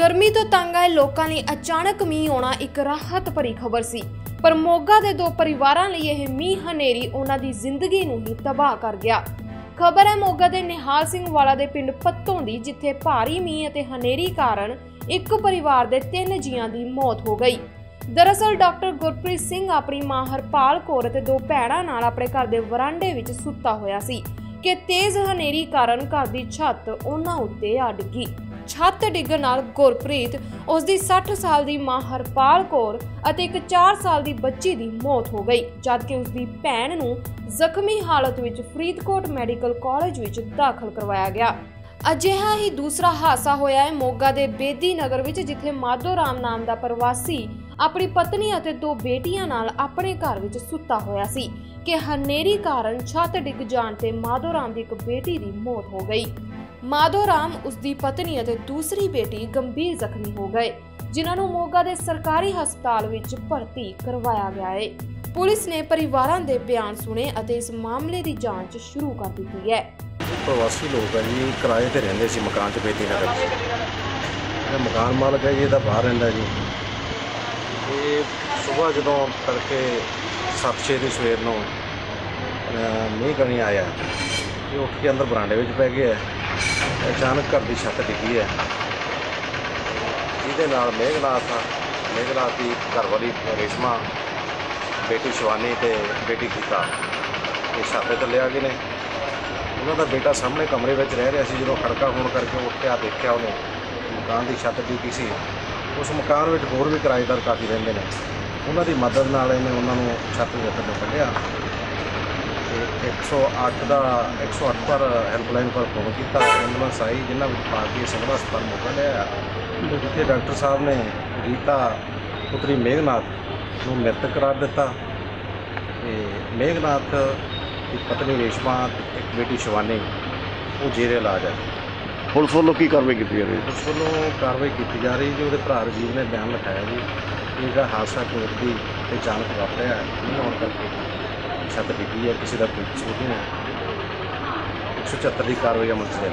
ਗਰਮੀ ਤੋਂ ਤੰਗ ਆਏ ਲੋਕਾਂ ਲਈ ਅਚਾਨਕ ਮੀਂਹ ਆਉਣਾ ਇੱਕ ਰਾਹਤ ਭਰੀ ਖਬਰ ਸੀ। ਪਰ ਮੋਗਾ ਦੇ ਦੋ ਪਰਿਵਾਰਾਂ ਲਈ ਇਹ ਮੀਂਹ ਹਨੇਰੀ ਉਹਨਾਂ ਦੀ ਜ਼ਿੰਦਗੀ ਨੂੰ ਹੀ ਤਬਾਹ ਕਰ ਗਿਆ। ਖਬਰ ਹੈ ਮੋਗਾ ਦੇ ਨਿਹਾਲ ਸਿੰਘ ਵਾਲਾ ਦੇ ਪਿੰਡ ਪੱਤੋਂ ਦੀ, ਜਿੱਥੇ ਭਾਰੀ ਮੀਂਹ ਅਤੇ ਹਨੇਰੀ ਕਾਰਨ ਇੱਕ ਪਰਿਵਾਰ ਦੇ ਤਿੰਨ ਜੀਆਂ ਦੀ ਮੌਤ ਹੋ ਗਈ। ਦਰਅਸਲ ਡਾਕਟਰ ਗੁਰਪ੍ਰੀਤ ਸਿੰਘ ਆਪਣੀ ਮਾਂ ਹਰਪਾਲ ਕੌਰ ਅਤੇ ਦੋ ਭੈਣਾਂ ਨਾਲ ਆਪਣੇ ਘਰ ਦੇ ਵਰਾਂਡੇ ਵਿੱਚ ਸੁੱਤਾ ਹੋਇਆ ਸੀ ਕਿ ਤੇਜ਼ ਹਨੇਰੀ ਕਾਰਨ ਘਰ ਦੀ ਛੱਤ ਉਹਨਾਂ ਉੱਤੇ ਆ ਡਿੱਗੀ। ਛੱਤ ਡਿੱਗਣ ਨਾਲ ਗੁਰਪ੍ਰੀਤ ਉਸ ਦੀ 60 ਸਾਲ ਦੀ ਮਾਂ ਹਰਪਾਲ ਕੌਰ ਅਤੇ ਇੱਕ 4 ਸਾਲ ਦੀ ਬੱਚੀ ਦੀ ਮੌਤ ਹੋ ਗਈ ਜਦਕਿ ਉਸ ਦੀ ਭੈਣ ਨੂੰ ਜ਼ਖਮੀ ਹਾਲਤ ਵਿੱਚ ਫਰੀਦਕੋਟ ਮੈਡੀਕਲ ਕਾਲਜ ਵਿੱਚ ਦਾਖਲ ਕਰਵਾਇਆ ਗਿਆ। ਅਜਿਹਾ ਹੀ ਦੂਸਰਾ ਹਾਦਸਾ ਹੋਇਆ ਹੈ ਮੋਗਾ ਦੇ ਬੇਦੀ ਨਗਰ ਵਿੱਚ, ਜਿੱਥੇ ਮਾਧੋ ਰਾਮ ਨਾਮ ਦਾ ਪ੍ਰਵਾਸੀ ਆਪਣੀ ਪਤਨੀ ਅਤੇ ਦੋ ਬੇਟੀਆਂ ਨਾਲ ਆਪਣੇ ਘਰ ਵਿੱਚ ਸੁੱਤਾ ਹੋਇਆ ਸੀ ਕਿ ਹਨੇਰੀ ਕਾਰਨ ਛੱਤ ਡਿੱਗ ਜਾਣ ਤੇ ਮਾਧੋ ਰਾਮ ਦੀ ਇੱਕ ਬੇਟੀ ਦੀ ਮੌਤ ਹੋ ਗਈ। ਮਾਧੋ ਰਾਮ ਉਸ ਦੀ ਪਤਨੀ ਅਤੇ ਦੂਸਰੀ ਬੇਟੀ ਗੰਭੀਰ ਜ਼ਖਮੀ ਹੋ ਗਏ ਜਿਨ੍ਹਾਂ ਨੂੰ ਮੋਗਾ ਦੇ ਸਰਕਾਰੀ ਹਸਪਤਾਲ ਵਿੱਚ ਭਰਤੀ ਕਰਵਾਇਆ ਗਿਆ ਹੈ। ਪੁਲਿਸ ਨੇ ਪਰਿਵਾਰਾਂ ਦੇ ਬਿਆਨ ਸੁਣੇ ਅਤੇ ਇਸ ਮਾਮਲੇ ਦੀ ਜਾਂਚ ਸ਼ੁਰੂ ਕਰ ਦਿੱਤੀ ਹੈ। ਪ੍ਰਵਾਸੀ ਲੋਕ ਹੈ ਜੀ ਕਿਰਾਏ ਤੇ ਰਹਿੰਦੇ ਸੀ ਮਕਾਨ 'ਚ ਬੇਤੀ ਨਗਰ 'ਚ। ਇਹ ਮਕਾਨ ਮਾਲਕ ਹੈ ਜੀ ਇਹਦਾ ਬਾਹਰ ਰਹਿੰਦਾ ਜੀ। ਇਹ ਸਵੇਰ ਜਦੋਂ ਤੜਕੇ 7-6 ਦੀ ਸਵੇਰ ਨੂੰ ਅਹ, ਮੀਂਹ ਕਣੀ ਆਇਆ ਇਹ ਉੱਠ ਕੇ ਅੰਦਰ ਬਰਾਂਡੇ ਵਿੱਚ ਪੈ ਗਿਆ। ਅਚਾਨਕ ਘਰ ਦੀ ਛੱਤ ਡਿੱਗੀ ਹੈ। ਜਿਹਦੇ ਨਾਲ ਮੇਘਨਾਥ ਮੇਘਨਾਥ ਦੀ ਘਰਵਾਲੀ ਰੇਸ਼ਮਾ, ਬੇਟੀ ਸ਼ਿਵਾਨੀ ਤੇ ਬੇਟੀ ਗੀਤਾ ਇਹ ਛਾਪੇ ਤੇ ਲਿਆ ਗਏ ਨੇ। ਉਹਨਾਂ ਦਾ ਬੇਟਾ ਸਾਹਮਣੇ ਕਮਰੇ ਵਿੱਚ ਰਹਿ ਰਿਹਾ ਸੀ, ਜਦੋਂ ਖੜਕਾ ਹੋਣ ਕਰਕੇ ਉੱਠਿਆ, ਦੇਖਿਆ ਉਹਨੇ ਮਕਾਨ ਦੀ ਛੱਤ ਡਿੱਗੀ ਸੀ। ਉਸ ਮਕਾਨ ਵਿੱਚ ਹੋਰ ਵੀ ਕਿਰਾਏਦਾਰ ਕਾਫੀ ਰਹਿੰਦੇ ਨੇ। ਉਹਨਾਂ ਦੀ ਮਦਦ ਨਾਲ ਇਹਨੇ ਉਹਨਾਂ ਨੂੰ ਛੱਤ ਦੇ ਥੱਲੇ ਕੱਢਿਆ। 108 ਦਾ 108 ਪਰ ਹੈਲਪਲਾਈਨ ਪਰ ਫੋਨ ਕੀਤਾ ਐਂਬੂਲੈਂਸ ਆਈ ਜਿਨ੍ਹਾਂ ਵਿੱਚ ਪਾ ਕੇ ਸਿਵਲ ਹਸਪਤਾਲ ਮੋਗਾ ਲਿਆ। ਜਿੱਥੇ ਡਾਕਟਰ ਸਾਹਿਬ ਨੇ ਰੀਤਾ ਪੁੱਤਰੀ ਮੇਘਨਾਥ ਨੂੰ ਮ੍ਰਿਤਕ ਕਰਾਰ ਦਿੱਤਾ। ਤੇ ਮੇਘਨਾਥ ਦੀ ਪਤਨੀ ਰੇਸ਼ਮਾ ਤੇ ਇੱਕ ਬੇਟੀ ਸ਼ਿਵਾਨੀ ਉਹ ਜੇਰੇ ਇਲਾਜ ਹੈ ਪੁਲਿਸ ਵੱਲੋਂ ਕੀ ਕਾਰਵਾਈ ਕੀਤੀ ਜਾ ਰਹੀ ਹੈ? ਉਸ ਵੱਲੋਂ ਕਾਰਵਾਈ ਕੀਤੀ ਜਾ ਰਹੀ ਜੀ ਉਹਦੇ ਭਰਾ ਰਜੀਵ ਨੇ ਬਿਆਨ ਲਿਖਾਇਆ ਜੀ ਕਿ ਇਹਦਾ ਹਾਦਸਾ ਕੁਦਰਤੀ ਤੇ ਅਚਾਨਕ ਵਾਪਰਿਆ ਹੈ ਨਹੀਂ ਹੋਣ ਕਰਕੇ ਛੱਤ ਡਿੱਗੀ ਹੈ ਕਿਸੇ ਦਾ ਕੋਈ ਕਸੂਰ ਨਹੀਂ ਹੈ 174 ਦੀ ਕਾਰਵਾਈ ਅਮਲ ਚ ਹੈ